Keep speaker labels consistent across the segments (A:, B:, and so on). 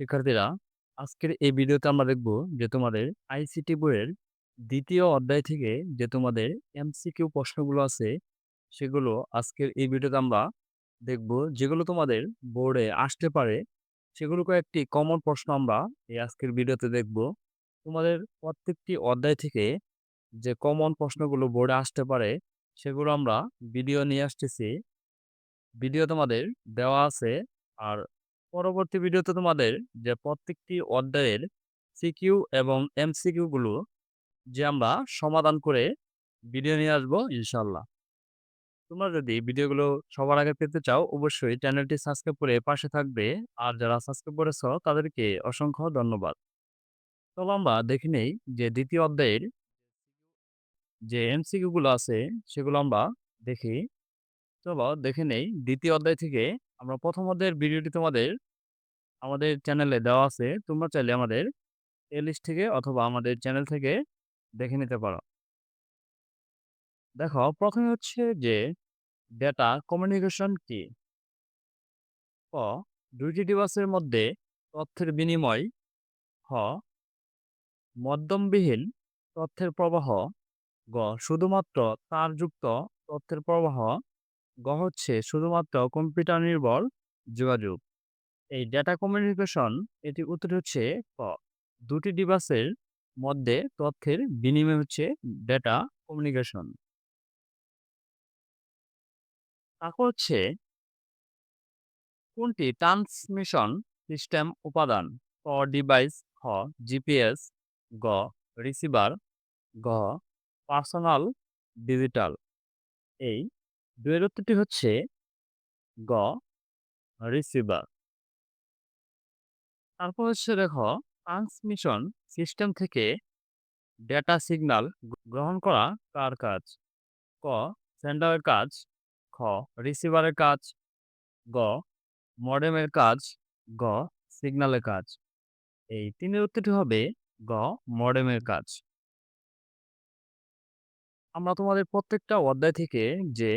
A: শিক্ষার্থীরা, আজকের এই ভিডিওতে আমরা দেখব যে তোমাদের আইসিটি বইয়ের দ্বিতীয় অধ্যায় থেকে যে তোমাদের এমসিকিউ প্রশ্নগুলো আছে, সেগুলো আজকের এই ভিডিওতে আমরা দেখব। যেগুলো তোমাদের বোর্ডে আসতে পারে সেগুলো কয়েকটি কমন প্রশ্ন আমরা এই আজকের ভিডিওতে দেখব। তোমাদের প্রত্যেকটি অধ্যায় থেকে যে কমন প্রশ্নগুলো বোর্ডে আসতে পারে, সেগুলো আমরা ভিডিও নিয়ে আসতেছি। ভিডিও তোমাদের দেওয়া আছে, আর পরবর্তী ভিডিওতে তোমাদের যে প্রত্যেকটি অধ্যায়ের সিকিউ এবং এমসিকিউ গুলো যে আমরা সমাধান করে ভিডিও নিয়ে আসব ইনশাল্লাহ তোমরা যদি ভিডিওগুলো সবার আগে পেতে চাও, অবশ্যই চ্যানেলটি সাবস্ক্রাইব করে পাশে থাকবে। আর যারা সাবস্ক্রাইব করেছ, তাদেরকে অসংখ্য ধন্যবাদ। চলো আমরা দেখে নেই যে দ্বিতীয় অধ্যায়ের যে এমসিকিউ গুলো আছে, সেগুলো আমরা দেখি। চলো দেখে নেই দ্বিতীয় অধ্যায় থেকে আমরা প্রথম অধ্যায়ের ভিডিওটি তোমাদের, আমাদের চ্যানেলে দেওয়া আছে। তোমরা চাইলে আমাদের প্লেলিস্ট থেকে অথবা আমাদের চ্যানেল থেকে দেখে নিতে পারো। দেখো, প্রথমে হচ্ছে যে ডেটা কমিউনিকেশন কি? ক, দুইটি ডিভাইসের মধ্যে তথ্যের বিনিময়। হ, মধ্যমবিহীন তথ্যের প্রবাহ। গ, শুধুমাত্র তারযুক্ত তথ্যের প্রবাহ। গ হচ্ছে শুধুমাত্র কম্পিউটার নির্ভর যোগাযোগ। এই ডেটা কমিউনিকেশন এটি উত্তর হচ্ছে ক। দুটি ডিভাইসের মধ্যে তথ্যের বিনিময় হচ্ছে ডেটা কমিউনিকেশন তারপর হচ্ছে কোনটি? ট্রান্সমিশন সিস্টেম উপাদান। ক ডিভাইস খ জিপিএস গ রিসিভার গ পার্সোনাল ডিজিটাল এই দুয়ের উত্তরটি হচ্ছে গ রিসিভার তারপর হচ্ছে দেখো ট্রান্সমিশন সিস্টেম থেকে ডেটা সিগন্যাল গ্রহণ করা কার কাজ? ক সেন্ডারের কাজ, খ রিসিভারের কাজ, গ মডেমের কাজ, গ সিগন্যালের কাজ। এই তিনের উত্তরটি হবে গ মডেমের কাজ। আমরা তোমাদের প্রত্যেকটা অধ্যায় থেকে যে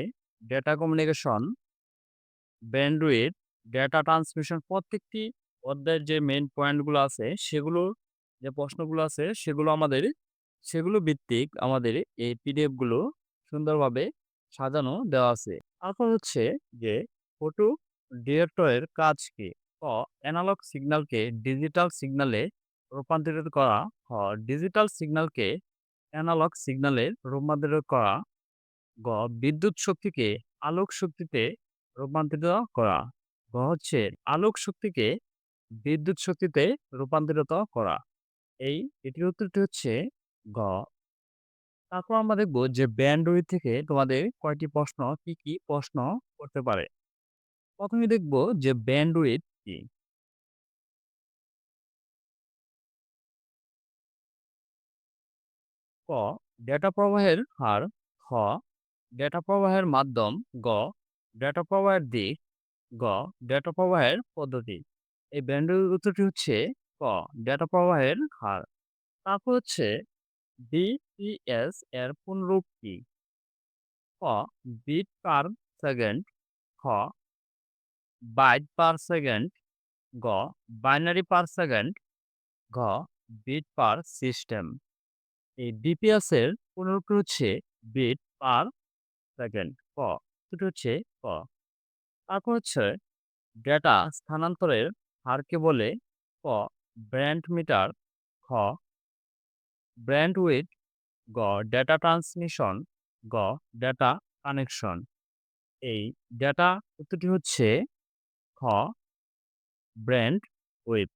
A: data communication bandwidth data transmission প্রত্যেকটি অধ্যায়ের যে মেইন পয়েন্টগুলো আছে সেগুলো যে প্রশ্নগুলো আছে, সেগুলো আমাদের, সেগুলো ভিত্তিক আমাদের এই পিডিএফগুলো সুন্দরভাবে সাজানো দেওয়া আছে। তারপর হচ্ছে যে ফটো ডিরেক্টরের কাজ কি? অ্যানালগ সিগন্যালকে ডিজিটাল সিগন্যালে রূপান্তরিত করা হ ডিজিটাল সিগন্যালকে অ্যানালগ সিগন্যালে রূপান্তরিত করা গ, বিদ্যুৎ শক্তিকে আলোক শক্তিতে রূপান্তরিত করা। গ, হচ্ছে আলোক শক্তিকে বিদ্যুৎ শক্তিতে রূপান্তরিত করা। এই এটির উত্তরটি হচ্ছে গ। তারপর আমরা দেখব যে ব্যান্ডউইথ থেকে তোমাদের কয়টি প্রশ্ন, কি কি প্রশ্ন করতে পারে। প্রথমে দেখব যে ব্যান্ডউইথ কি। ক, ডেটা প্রবাহের হার, খ ডেটা প্রবাহের মাধ্যম গ ডেটা প্রবাহের দিক গ ডেটা প্রবাহের পদ্ধতি। এই ব্যান্ডউইথ উত্তরটি হচ্ছে ক ডেটা প্রবাহের হার। তারপর হচ্ছে বিপিএস এর পুনরূপ কি? ক বিট পার সেকেন্ড খ বাইট পার সেকেন্ড গ বাইনারি পার সেকেন্ড ঘ বিট পার সিস্টেম এই বিপিএস এর পুনরূপ হচ্ছে বিট পার সেকেন্ড ক, দুটো হচ্ছে ক। তারপর হচ্ছে ডেটা স্থানান্তরের হারকে বলে ক ব্র্যান্ড মিটার খ ব্র্যান্ড উইথ গ ডেটা ট্রান্সমিশন গ ডেটা কানেকশন এই ডেটা উত্তরটি হচ্ছে খ ব্র্যান্ড উইথ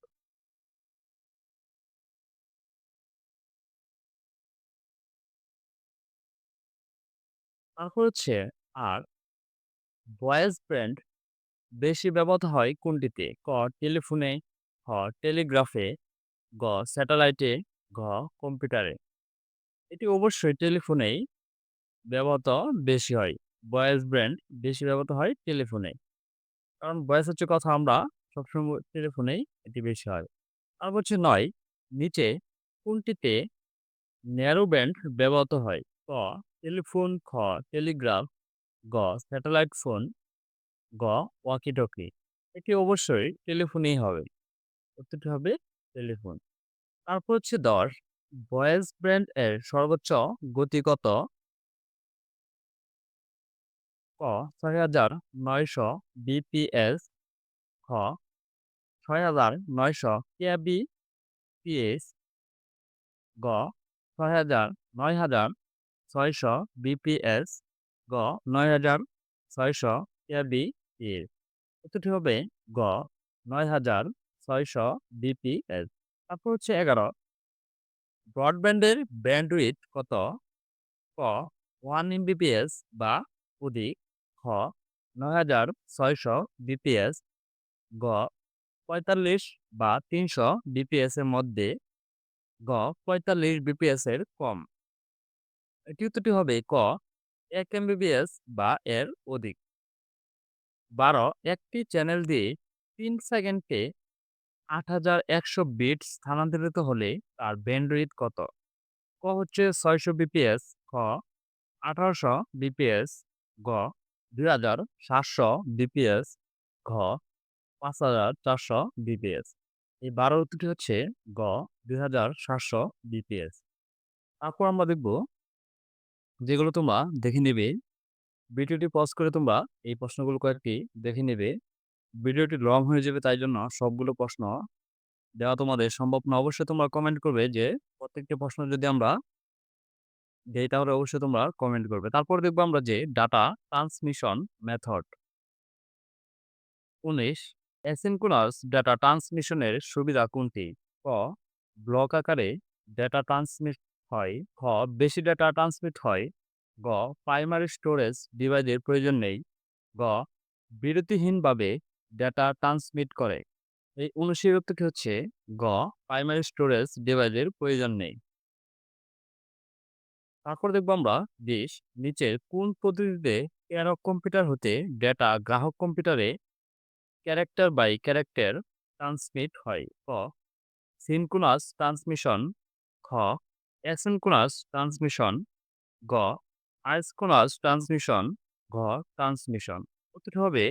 A: তারপর হচ্ছে আর ভয়েস ব্র্যান্ড বেশি ব্যবহৃত হয় কোনটিতে? ক, টেলিফোনে, খ, টেলিগ্রাফে, গ, স্যাটেলাইটে, ঘ, কম্পিউটারে। এটি অবশ্যই টেলিফোনেই ব্যবহৃত বেশি হয়। ভয়েস ব্র্যান্ড বেশি ব্যবহৃত হয় টেলিফোনে। কারণ ভয়েস হচ্ছে কথা আমরা সবসময় টেলিফোনেই এটি বেশি হয়। আর হচ্ছে নয়, নিচে কোনটিতে ন্যারো ব্যান্ড ব্যবহৃত হয়? ক টেলিফোন খ টেলিগ্রাফ গ স্যাটেলাইট ফোন গ ওয়াকিটকি এটি অবশ্যই টেলিফোনেই হবে উত্তরটি হবে টেলিফোন। তারপর হচ্ছে ১০ ভয়েস ব্র্যান্ড এর সর্বোচ্চ গতিগত গতি কত? ক ৬৯০০ বিপিএস, খ ৬৯০০ কেবিপিএস, গ ৬০০০ ৯৬০০ বিপিএস, গ ৯৬০০ কেবিপিএস। উত্তরটি হবে গ ৯৬০০ বিপিএস। তারপর হচ্ছে ১১ ব্রডব্যান্ডের ব্যান্ডউইথ কত? ক 1 এমবিপিএস বা অধিক, খ ৯৬০০ বিপিএস, গ ৪৫ বা ৩০০ বিপিএস এর মধ্যে, গ ৪৫ বিপিএস এর কম। এটি উত্তরটি হবে ক ১ এমবিপিএস বা এর অধিক। ১২ একটি চ্যানেল দিয়ে ৩ সেকেন্ডে ৮১০০ বিট স্থানান্তরিত হলে তার ব্যান্ডউইথ কত? ক হচ্ছে ৬০০ বিপিএস, খ ১৮০০ বিপিএস, গ ২৭০০ বিপিএস, ঘ ৫৪০০ বিপিএস। এই ১২ উত্তরটি হচ্ছে গ ২৭০০ বিপিএস। তারপর আমরা দেখব যেগুলো তোমরা দেখে নিবে। ভিডিওটি পজ করে তোমরা এই প্রশ্নগুলো কয়েকটি দেখে নিবে। ভিডিওটি লং হয়ে যাবে তাই জন্য সবগুলো প্রশ্ন দেওয়া তোমাদের সম্ভব না। অবশ্যই তোমরা কমেন্ট করবে যে, প্রত্যেকটি প্রশ্ন যদি আমরা দেই তাহলে অবশ্যই তোমরা কমেন্ট করবে। তারপর দেখব আমরা যে data transmission method. ১৯ asynchronous data ট্রান্সমিশনের সুবিধা কোনটি? ক ব্লক আকারে ডেটা ট্রান্সমিট হয়, খ বেশি ডেটা ট্রান্সমিট হয়, গ প্রাইমারি স্টোরেজ ডিভাইসের প্রয়োজন নেই, গ বিরতিহীনভাবে ডেটা ট্রান্সমিট করে। এই ১৯ এর হচ্ছে গ প্রাইমারি স্টোরেজ ডিভাইসের প্রয়োজন নেই। তারপর দেখব আমরা ২০ নিচের কোন পদ্ধতিতে এরক কম্পিউটার হতে ডেটা গ্রাহক কম্পিউটারে ক্যারেক্টার বাই ক্যারেক্টার ট্রান্সমিট হয়? ক সিনক্রোনাস ট্রান্সমিশন, খ অ্যাসিনক্রোনাস ট্রান্সমিশন, গ আইসকোনাস ট্রান্সমিশন, ঘ ট্রান্সমিশন। উত্তরটি হবে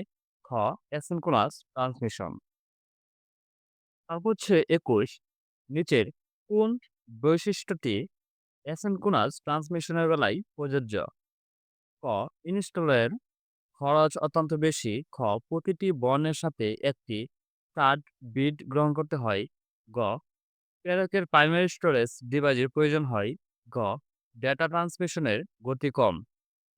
A: খ অ্যাসিনক্রোনাস ট্রান্সমিশন। তারপর হচ্ছে ২১ নিচের কোন বৈশিষ্ট্যটি অ্যাসিনক্রোনাস ট্রান্সমিশনের বেলায় প্রযোজ্য? ক ইনস্টলের খরচ অত্যন্ত বেশি, খ প্রতিটি বর্ণের সাথে একটি কার্ড বিড গ্রহণ করতে হয়, গ প্রেরকের প্রাইমারি স্টোরেজ ডিভাইসের প্রয়োজন হয়, গ ডেটা ট্রান্সমিশনের গতি কম।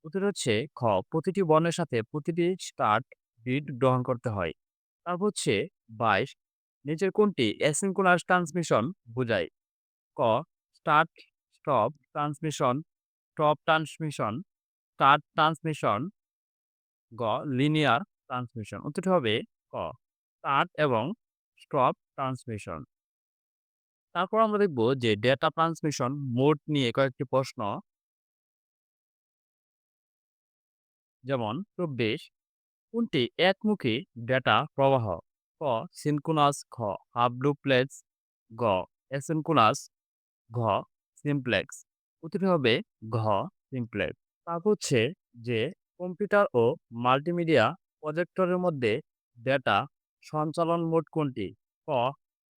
A: উত্তর হচ্ছে খ প্রতিটি বর্ণের সাথে প্রতিটি স্টার্ট বিট গ্রহণ করতে হয়। তারপর হচ্ছে ২২ নিচের কোনটি অ্যাসিনক্রোনাস ট্রান্সমিশন বোঝায়? ক start stop transmission, stop transmission, start transmission, গ লিনিয়ার ট্রান্সমিশন। উত্তরটি হবে ক স্টার্ট এবং স্টপ ট্রান্সমিশন। তারপর আমরা দেখব যে ডেটা ট্রান্সমিশন মোড নিয়ে কয়েকটি প্রশ্ন। যেমন ২৪ কোনটি একমুখী ডেটা প্রবাহ? ক সিনক্রোনাস, খ হাফ ডুপ্লেক্স, গ অ্যাসিনক্রোনাস, ঘ সিমপ্লেক্স। উত্তরটি হবে ঘ সিমপ্লেক্স। তারপর হচ্ছে যে কম্পিউটার ও মাল্টিমিডিয়া প্রজেক্টরের মধ্যে ডেটা সঞ্চালন মোড কোনটি? ক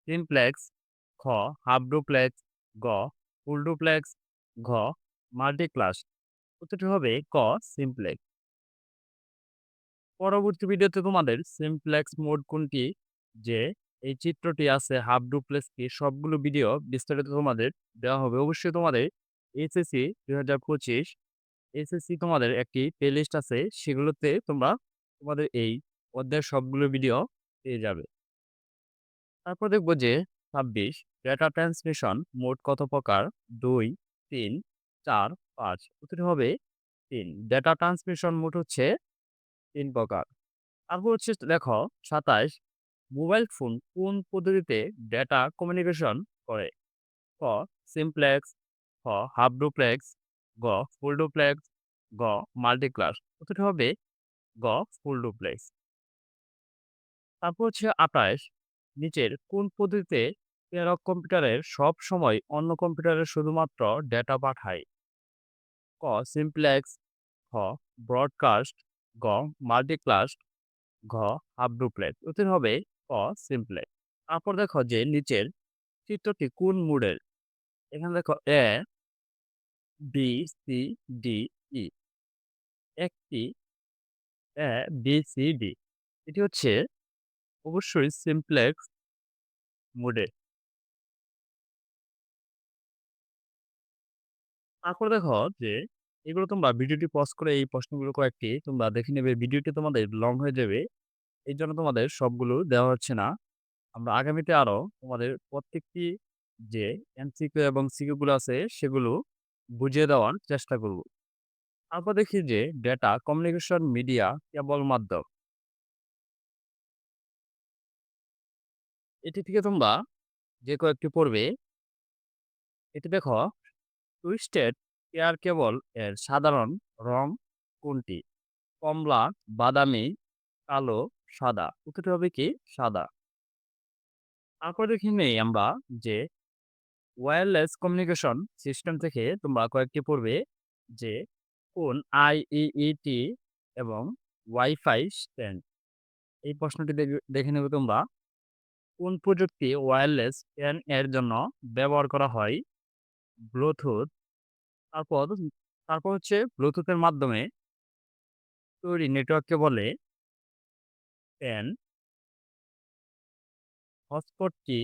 A: সিমপ্লেক্স, খ হাফ ডুপ্লেক্স, গ ফুল ডুপ্লেক্স, ঘ মাল্টিক্লাস। উত্তরটি হবে ক সিমপ্লেক্স। পরবর্তী ভিডিওতে তোমাদের সিমপ্লেক্স মোড কোনটি, যে এই চিত্রটি আছে হাফ ডুপ্লেক্স কি সবগুলো ভিডিও বিস্তারিত তোমাদের দেওয়া হবে। অবশ্যই তোমাদের এইচএসসি ২০২৫ এসএসসি তোমাদের একটি প্লেলিস্ট আছে সেগুলোতে তোমরা তোমাদের এই অধ্যায়ের সবগুলো ভিডিও পেয়ে যাবে। তারপর দেখব যে ২৬ ডেটা ট্রান্সমিশন মোট কত প্রকার? ২, ৩, ৪, ৫। উত্তরটি হবে তিন ডেটা ট্রান্সমিশন মোট হচ্ছে তিন প্রকার। তারপর হচ্ছে দেখো ২৭ মোবাইল ফোন কোন পদ্ধতিতে ডেটা কমিউনিকেশন করে? ক সিমপ্লেক্স, খ হাফ ডুপ্লেক্স, গ ফুল ডুপ্লেক্স, গ মাল্টিক্লাস। উত্তরটি হবে গ ফুল ডুপ্লেক্স। তারপর হচ্ছে ২৮ নিচের কোন পদ্ধতিতে প্রেরক কম্পিউটারের সব সময় অন্য কম্পিউটারে শুধুমাত্র ডেটা পাঠায়? ক সিমপ্লেক্স, খ ব্রডকাস্ট, গ মাল্টিক্লাস, ঘ হাফ ডুপ্লেক্স। উত্তর হবে ক সিমপ্লেক্স। তারপর দেখো যে নিচের চিত্রটি কোন মুডের? এখানে দেখো A B, C, D, E. একটি এ, বি, সি, ডি। এটি হচ্ছে অবশ্যই সিমপ্লেক্স মোডে। তারপর দেখো যে, এগুলো তোমরা ভিডিওটি পজ করে এই প্রশ্নগুলো কয়েকটি তোমরা দেখে নেবে। ভিডিওটি তোমাদের লং হয়ে যাবে। এই জন্য তোমাদের সবগুলো দেওয়া হচ্ছে না। আমরা আগামীতে আরও তোমাদের প্রত্যেকটি যে এমসিকিউ এবং সিকিউ আছে, সেগুলো বুঝিয়ে দেওয়ার চেষ্টা করব। তারপর দেখি যে ডেটা কমিউনিকেশন মিডিয়া কেবল মাধ্যম। এটি থেকে তোমরা যে কয়েকটি পড়বে, এটি দেখো টুইস্টেড এয়ার কেবল এর সাধারণ রং কোনটি? কমলা, বাদামি, কালো, সাদা। উত্তরটি হবে কি? সাদা। তারপর দেখে নেই আমরা যে ওয়্যারলেস কমিউনিকেশন সিস্টেম থেকে তোমরা কয়েকটি পড়বে যে কোন আইইইটি এবং ওয়াইফাই স্ট্যান্ড এই প্রশ্নটি দেখে- দেখে নেবে তোমরা কোন প্রযুক্তি ওয়্যারলেস এন এর জন্য ব্যবহার করা হয় ব্লুটুথ। তারপর তারপর হচ্ছে ব্লুটুথের মাধ্যমে তৈরি নেটওয়ার্ককে বলে প্যান। হটস্পট কি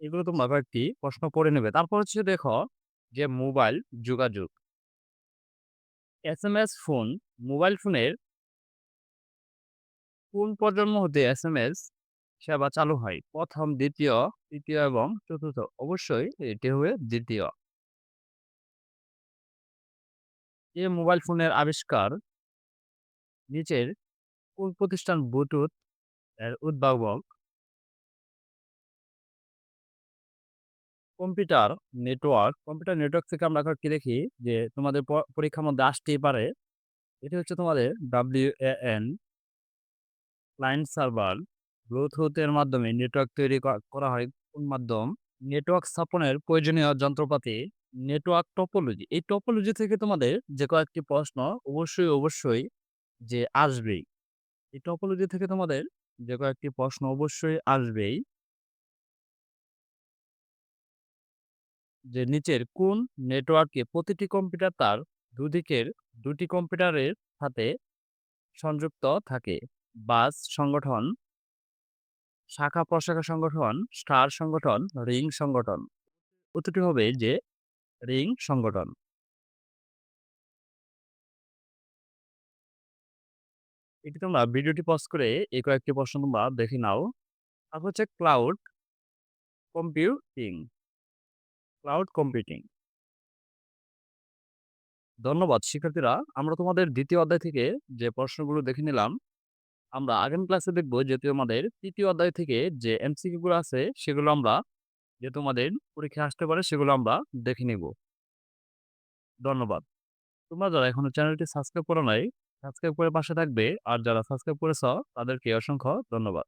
A: এগুলো তোমরা কয়েকটি প্রশ্ন পড়ে নেবে। তারপর হচ্ছে দেখো যে মোবাইল যোগাযোগ। S M S phone, mobile ফোনের কোন প্রজন্ম হতে এস এম এস সেবা চালু হয়। প্রথম, দ্বিতীয়, তৃতীয় এবং চতুর্থ। অবশ্যই এটি হবে দ্বিতীয়। যে মোবাইল ফোনের আবিষ্কার নিচের কোন প্রতিষ্ঠান ব্লুটুথ এর উদ্ভাবক? Computer network. কম্পিউটার নেটওয়ার্ক থেকে আমরা কি দেখি? যে তোমাদের পরীক্ষার মধ্যে আসতেই পারে। এটি হচ্ছে তোমাদের এ এন ক্লায়েন্ট সার্ভার। ব্লুটুথের মাধ্যমে নেটওয়ার্ক তৈরি করা হয়। কোন মাধ্যম? নেটওয়ার্ক স্থাপনের প্রয়োজনীয় যন্ত্রপাতি, নেটওয়ার্ক টপোলজি। এই টপোলজি থেকে তোমাদের যে কয়েকটি প্রশ্ন অবশ্যই অবশ্যই যে আসবেই। এই টপোলজি থেকে তোমাদের যে কয়েকটি প্রশ্ন অবশ্যই আসবেই। যে নিচের কোন নেটওয়ার্কে প্রতিটি কম্পিউটার তার দুদিকের দুটি কম্পিউটারের সাথে সংযুক্ত থাকে? বাস, সংগঠন শাখা প্রশাখা সংগঠন, স্টার সংগঠন, রিং সংগঠন। উত্তরটি হবে যে রিং সংগঠন। এটি তোমরা ভিডিওটি পজ করে এই কয়েকটি প্রশ্ন তোমরা দেখে নাও। তারপর হচ্ছে ক্লাউড কম্পিউটিং ক্লাউড কম্পিউটিং ধন্যবাদ, শিক্ষার্থীরা। আমরা তোমাদের দ্বিতীয় অধ্যায় থেকে যে প্রশ্নগুলো দেখে নিলাম আমরা আগামী ক্লাসে দেখব যে তোমাদের তৃতীয় অধ্যায় থেকে যে এমসিকিউ গুলো আছে, সেগুলো আমরা যে তোমাদের পরীক্ষা আসতে পারে, সেগুলো আমরা দেখে নিব। ধন্যবাদ। তোমরা যারা এখনও চ্যানেলটি সাবস্ক্রাইব করো নাই, সাবস্ক্রাইব করে পাশে থাকবে, আর যারা সাবস্ক্রাইব করেছ, তাদেরকে অসংখ্য ধন্যবাদ।